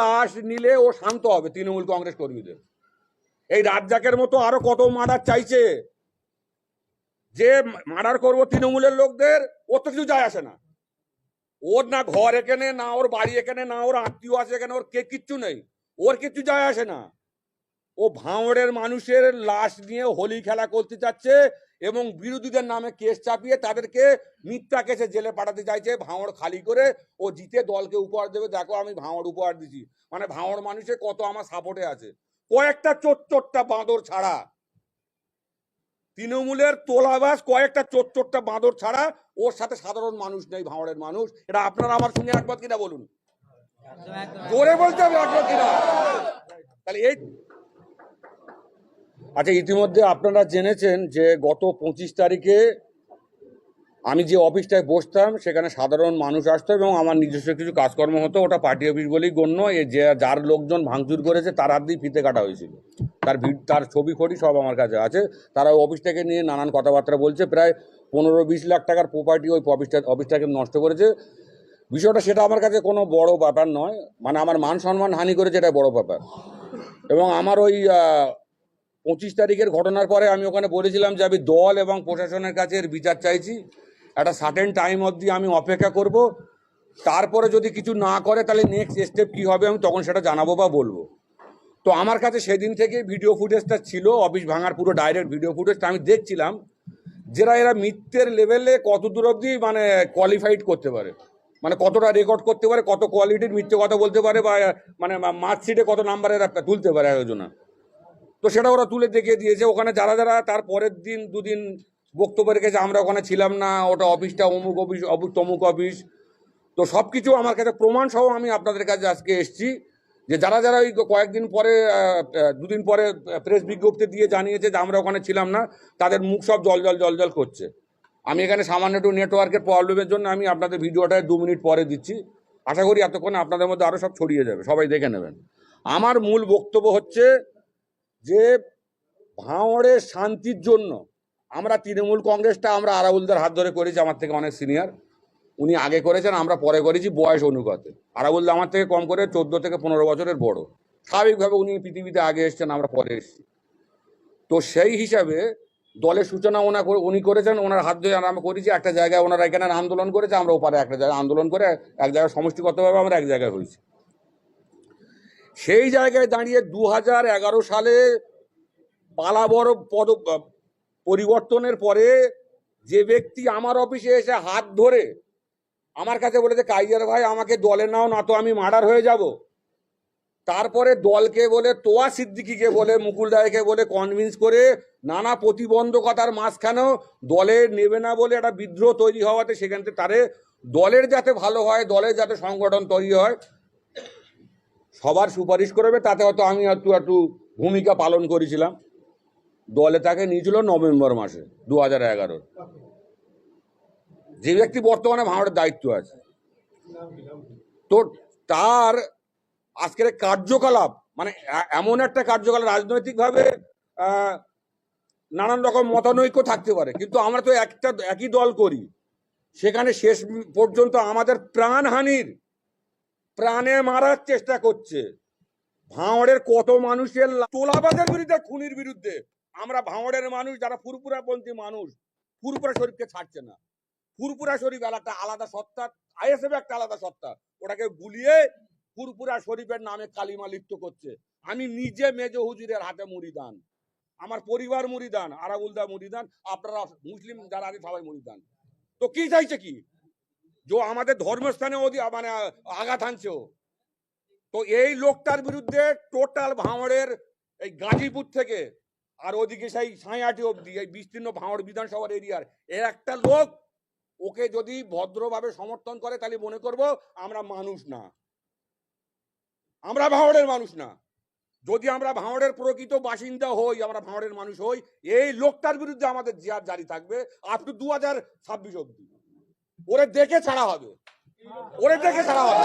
লাশ নিলে ও শান্ত হবে তৃণমূল কংগ্রেস কর্মীদের। এই রাজ্জাকের মতো আরও কত মার্ডার চাইছে? যে মার্ডার করব তৃণমূলের লোকদের, ও তো কিছু যায় আসে না। ওর না ঘর এখানে, না ওর বাড়ি এখানে, না ওর আত্মীয় আছে এখানে, ওর কে কিচ্ছু নেই। ওর কিচ্ছু যায় আসে না। ও ভাঁড়ের মানুষের লাশ নিয়ে হোলি খেলা করতে চাচ্ছে এবং বিরোধীদের নামে কেস চাপিয়ে তাদেরকে মিথ্যা কেসে জেলে পাঠাতে চাইছে ভাঁড় খালি করে ও জিতে দলকে উপহার দেবে। দেখো আমি ভাঁড় উপহার দিছি। মানে ভাঁড় মানুষের কত আমার সাপোর্টে আছে। কয়েকটা চোট চোটটা বাঁদর ছাড়া। তৃণমূলের তোলাবাস কয়েকটা চোট চোটটা বাঁদর ছাড়া ওর সাথে সাধারণ মানুষ নেই ভাঁড়ের মানুষ। এটা আপনারা আমার সঙ্গে একবার কিনা বলুন? জোরে বলতে হবে একবার কিনা? তাহলে এই আচ্ছা ইতিমধ্যে আপনারা জেনেছেন যে গত পঁচিশ তারিখে আমি যে অফিসটায় বসতাম, সেখানে সাধারণ মানুষ আসতো এবং আমার নিজস্ব কিছু কাজকর্ম হতো। ওটা পার্টি অফিস বলেই গণ্য। এ যে যার লোকজন ভাঙচুর করেছে, তার হাত দিয়ে ফিতে কাটা হয়েছিল। তার ভিড তার ছবি খড়ি সব আমার কাছে আছে। তারা ওই অফিসটাকে নিয়ে নানান কথাবার্তা বলছে। প্রায় পনেরো বিশ লাখ টাকার প্রপার্টি ওই অফিসটা, অফিসটাকে নষ্ট করেছে। বিষয়টা সেটা আমার কাছে কোনো বড় ব্যাপার নয়। মানে আমার মান সম্মান হানি করেছে এটা বড় ব্যাপার। এবং আমার ওই পঁচিশ তারিখের ঘটনার পরে আমি ওখানে বলেছিলাম যে আমি দল এবং প্রশাসনের কাছে এর বিচার চাইছি। একটা সার্টেন টাইম অবধি আমি অপেক্ষা করব। তারপরে যদি কিছু না করে, তাহলে নেক্সট স্টেপ কী হবে আমি তখন সেটা জানাব বা বলব। তো আমার কাছে সেদিন থেকে ভিডিও ফুটেজটা ছিল অফিস ভাঙার পুরো ডাইরেক্ট ভিডিও ফুটেজটা আমি দেখছিলাম। যারা এরা মিথ্যের লেভেলে কত দূর অবধি মানে কোয়ালিফাইড করতে পারে। মানে কতটা রেকর্ড করতে পারে, কত কোয়ালিটির মিথ্যে কথা বলতে পারে বা মানে মার্কশিটে কত নাম্বার এরা তুলতে পারে একজনা তো সেটা ওরা তুলে দেখিয়ে দিয়েছে। ওখানে যারা যারা তার পরের দিন দুদিন বক্তব্য রেখেছে, আমরা ওখানে ছিলাম না, ওটা অফিসটা অমুক অফিস অমুক তমুক অফিস। তো সব কিছু আমার কাছে প্রমাণ সহ আমি আপনাদের কাছে আজকে এসেছি যে যারা যারা ওই কয়েকদিন পরে দুদিন পরে প্রেস বিজ্ঞপ্তি দিয়ে জানিয়েছে যে আমরা ওখানে ছিলাম না, তাদের মুখ সব জল জল জল জল করছে। আমি এখানে সামান্য একটু নেটওয়ার্কের প্রবলেমের জন্য আমি আপনাদের ভিডিওটা দু মিনিট পরে দিচ্ছি। আশা করি এতক্ষণে আপনাদের মধ্যে আরও সব ছড়িয়ে যাবে, সবাই দেখে নেবেন। আমার মূল বক্তব্য হচ্ছে যে ভাঁড়ের শান্তির জন্য আমরা তৃণমূল কংগ্রেসটা, আমরা আরাবুলদের হাত ধরে করেছি, আমার থেকে অনেক সিনিয়র। উনি আগে করেছেন, আমরা পরে করেছি, বয়স অনুপাতে আরাবুল্লাহ আমার থেকে কম করে চোদ্দ থেকে পনেরো বছরের বড়। স্বাভাবিকভাবে উনি পৃথিবীতে আগে এসছেন, আমরা পরে এসেছি। তো সেই হিসাবে দলের সূচনা ওনা উনি করেছেন, ওনার হাত ধরে আমরা করেছি, একটা জায়গায় ওনারা এখানে আন্দোলন করেছে, আমরা ওপারে একটা জায়গায় আন্দোলন করে এক জায়গায় সমষ্টিগতভাবে আমরা এক জায়গায় হয়েছি। সেই জায়গায় দাঁড়িয়ে দু হাজার এগারো সালে পালাবর পদ, পরিবর্তনের পরে যে ব্যক্তি আমার অফিসে এসে হাত ধরে আমার কাছে বলেছে, কাইজার ভাই, আমাকে দলে নাও, না তো আমি মার্ডার হয়ে যাব। তারপরে দলকে বলে, তোয়া সিদ্দিকিকে বলে, মুকুল রায়কে বলে কনভিন্স করে নানা প্রতিবন্ধকতার মাঝখানেও দলে নেবে না বলে একটা বিদ্রোহ তৈরি হওয়াতে সেখান থেকে তারে দলের যাতে ভালো হয়, দলের যাতে সংগঠন তৈরি হয় সবার সুপারিশ করবে তাতে হয়তো আমি একটু একটু ভূমিকা পালন করেছিলাম। দলে তাকে নিয়েছিল নভেম্বর মাসে, দু হাজার এগারো। যে ব্যক্তি বর্তমানে ভাঙড়ের দায়িত্ব আছে। তো তার আজকের কার্যকলাপ মানে এমন একটা কার্যকলাপ রাজনৈতিকভাবে নানান রকম মতানৈক্য থাকতে পারে। কিন্তু আমরা তো একটা, একই দল করি। সেখানে শেষ পর্যন্ত আমাদের প্রাণহানির প্রাণে মারার চেষ্টা করছে। ভাঁড়ের কত মানুষের তোলাবাজের বিরুদ্ধে, খুনির বিরুদ্ধে। আমরা ভাঁড়ের মানুষ, যারা ফুরপুরাপন্থী মানুষ ফুরপুরা শরীফকে ছাড়ছে না। ফুরপুরা শরীফ একটা আলাদা সত্তা, আইএসএফ একটা আলাদা সত্তা। ওটাকে গুলিয়ে ফুরপুরা শরীফের নামে কালিমা লিপ্ত করছে। আমি নিজে মেজ হুজুরের হাতে মুড়িদান। আমার পরিবার মুড়িদান, আরাবুলদা মুড়িদান, আপনারা মুসলিম যারা আছে সবাই মুড়িদান। তো কি চাইছে কি? যে আমাদের ধর্মস্থানে ওদি মানে আঘাত আনছে তো এই লোকটার বিরুদ্ধে টোটাল ভাঁড়ের এই গাজীপুর থেকে আর ওদিকে সেই সাঁয়াটি অবধি এই বিস্তীর্ণ ভাঁড় বিধানসভার এরিয়ার এর একটা লোক ওকে যদি ভদ্রভাবে সমর্থন করে তাহলে মনে করব আমরা মানুষ না আমরা ভাঁড়ের মানুষ না যদি আমরা ভাঁড়ের প্রকৃত বাসিন্দা হই আমরা ভাঁড়ের মানুষ হই এই লোকটার বিরুদ্ধে আমাদের জিয়ার জারি থাকবে আপ টু দু হাজার ছাব্বিশ অব্দি ওরে দেখে ছাড়া হবে। ওরে দেখে ছাড়া হবে।